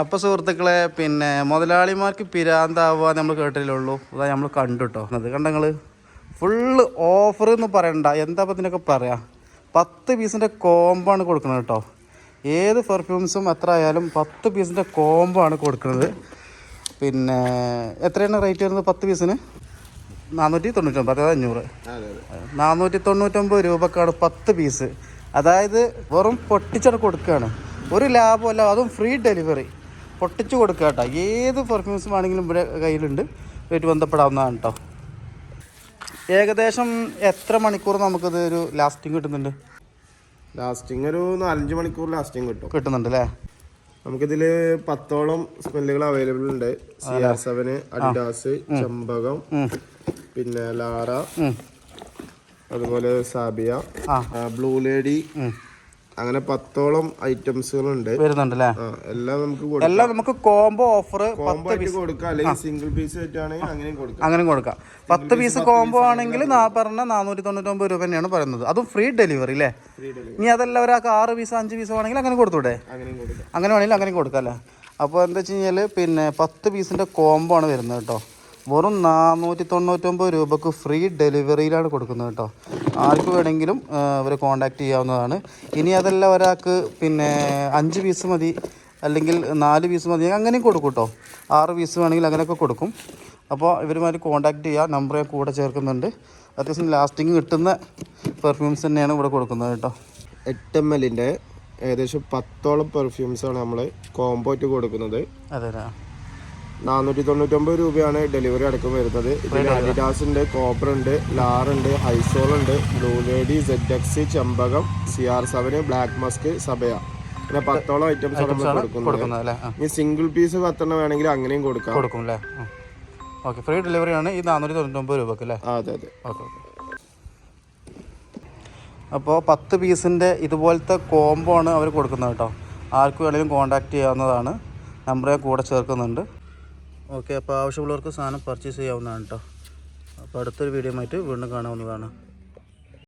അപ്പോൾ സുഹൃത്തുക്കളെ പിന്നെ മുതലാളിമാർക്ക് പിരാന്താവുക നമ്മൾ കേട്ടില്ലുള്ളൂ അതാ നമ്മൾ കണ്ടുട്ടോ. അത് കണ്ടങ്ങൾ ഫുള്ള് ഓഫർ എന്ന് പറയണ്ട. എന്താ ഇപ്പം ഇതിനൊക്കെ പറയാം? പത്ത് പീസിന്റെ കോമ്പാണ് കൊടുക്കുന്നത് കേട്ടോ. ഏത് പെർഫ്യൂംസും എത്ര ആയാലും പത്ത് പീസിന്റെ കോമ്പാണ് കൊടുക്കുന്നത്. പിന്നെ എത്രയാണ് റേറ്റ് വരുന്നത് പത്ത് പീസിന്? നാനൂറ്റി തൊണ്ണൂറ്റൊമ്പത് അതായത് അഞ്ഞൂറ്. നാനൂറ്റി തൊണ്ണൂറ്റൊമ്പത് രൂപക്കാണ് പത്ത് പീസ്. അതായത് വെറും പൊട്ടിച്ചാണ് കൊടുക്കുകയാണ്. ഒരു ലാഭമല്ല അതും ഫ്രീ ഡെലിവറി. പൊട്ടിച്ച് കൊടുക്കുക കേട്ടോ. ഏത് പെർഫ്യൂംസും ആണെങ്കിലും ഇവിടെ കയ്യിലുണ്ട്. ഇവർ ബന്ധപ്പെടാവുന്നതാണ് കേട്ടോ. ഏകദേശം എത്ര മണിക്കൂർ നമുക്കിത് ഒരു ലാസ്റ്റിംഗ് കിട്ടുന്നുണ്ട്? ലാസ്റ്റിംഗ് ഒരു നാലഞ്ച് മണിക്കൂർ ലാസ്റ്റിംഗ് കിട്ടും. കിട്ടുന്നുണ്ട് അല്ലേ? നമുക്കിതിൽ പത്തോളം സ്മെല്ലുകൾ അവൈലബിൾ ഉണ്ട്. സി ആർ സെവന് അഡിഡാസ് ചെമ്പകം പിന്നെ ലാറ അതുപോലെ സാബിയ ബ്ലൂ ലേഡി. അങ്ങനെ പത്തോളം ഐറ്റംസുകളുണ്ട്. വരുന്നുണ്ട് അല്ലേ ആ എല്ലാം നമുക്ക് എല്ലാം നമുക്ക് കോംബോ ഓഫർ കോംബോ കൊടുക്കാം. അല്ലെങ്കിൽ സിംഗിൾ പീസ് ആയിട്ടാണെങ്കിൽ അങ്ങനെയും കൊടുക്കാം. അങ്ങനെ കൊടുക്കാം. പത്ത് പീസ് കോംബോ ആണെങ്കിൽ പറഞ്ഞ നാനൂറ്റി തൊണ്ണൂറ്റൊമ്പത് രൂപ തന്നെയാണ് പറയുന്നത്. അതും ഫ്രീ ഡെലിവറി അല്ലേ? ഇനി അതല്ല ഒരാൾക്ക് ആറ് പീസ് അഞ്ച് പീസ് വേണമെങ്കിൽ അങ്ങനെ കൊടുത്തൂടെ? അങ്ങനെ വേണമെങ്കിൽ അങ്ങനെ കൊടുക്കാം അല്ലേ? അപ്പോൾ എന്താ വെച്ച് കഴിഞ്ഞാൽ പിന്നെ പത്ത് പീസിന്റെ കോംബോ ആണ് വരുന്നത് കേട്ടോ. വെറും നാനൂറ്റി തൊണ്ണൂറ്റൊമ്പത് രൂപക്ക് ഫ്രീ ഡെലിവറിയിലാണ് കൊടുക്കുന്നത് കേട്ടോ. ആർക്ക് വേണമെങ്കിലും ഇവരെ കോൺടാക്റ്റ് ചെയ്യാവുന്നതാണ്. ഇനി അതല്ല ഒരാൾക്ക് പിന്നെ അഞ്ച് പീസ് മതി അല്ലെങ്കിൽ നാല് പീസ് മതി അങ്ങനെയും കൊടുക്കും കേട്ടോ. ആറ് പീസ് വേണമെങ്കിൽ അങ്ങനെയൊക്കെ കൊടുക്കും. അപ്പോൾ ഇവരുമായിട്ട് കോൺടാക്റ്റ് ചെയ്യുക നമ്പർ ഞാൻ കൂടെ ചേർക്കുന്നുണ്ട്. അത്യാവശ്യം ലാസ്റ്റിങ് കിട്ടുന്ന പെർഫ്യൂംസ് തന്നെയാണ് ഇവിടെ കൊടുക്കുന്നത് കേട്ടോ. എട്ട് എം എല്ലിന്റെ ഏകദേശം പത്തോളം പെർഫ്യൂംസാണ് നമ്മൾ കോമ്പോയിട്ട് കൊടുക്കുന്നത്. അതെ. നാനൂറ്റി തൊണ്ണൂറ്റൊമ്പത് രൂപയാണ് ഡെലിവറി അടക്കം വരുന്നത്. ഇതിൽ അഡിഡാസിന്റെ കോപ്പർ ഉണ്ട് ലാർ ഉണ്ട് ഹൈസോൾ ഉണ്ട് blue lady Z X ചെമ്പകം C R seven black musk സബയ പിന്നെ പത്തോളം ഐറ്റംസ് ആണ് നമ്മൾ കൊടുക്കുന്നത്. ഇനി സിംഗിൾ പീസ് പത്തെണ്ണം വേണമെങ്കിൽ അങ്ങനെയും കൊടുക്കാം. കൊടുക്കും അല്ലേ ഓക്കെ ഫ്രീ ഡെലിവറിയാണ് ഈ നാനൂറ്റി തൊണ്ണൂറ്റൊമ്പത് രൂപക്ക് അല്ലേ? അതെ അതെ. ഓക്കെ ഓക്കെ അപ്പോൾ പത്ത് പീസിന്റെ ഇതുപോലത്തെ കോംബോ ആണ് അവർ കൊടുക്കുന്നത് കേട്ടോ. ആർക്ക് വേണമെങ്കിലും കോൺടാക്ട് ചെയ്യാവുന്നതാണ്. നമ്പറെ കൂടെ ചേർക്കുന്നുണ്ട്. ഓക്കെ അപ്പോൾ ആവശ്യമുള്ളവർക്ക് സാധനം പർച്ചേസ് ചെയ്യാവുന്നതാണ് കേട്ടോ അപ്പോൾ അടുത്തൊരു വീഡിയോ ആയിട്ട് വീണ്ടും കാണാവുന്നതാണ്.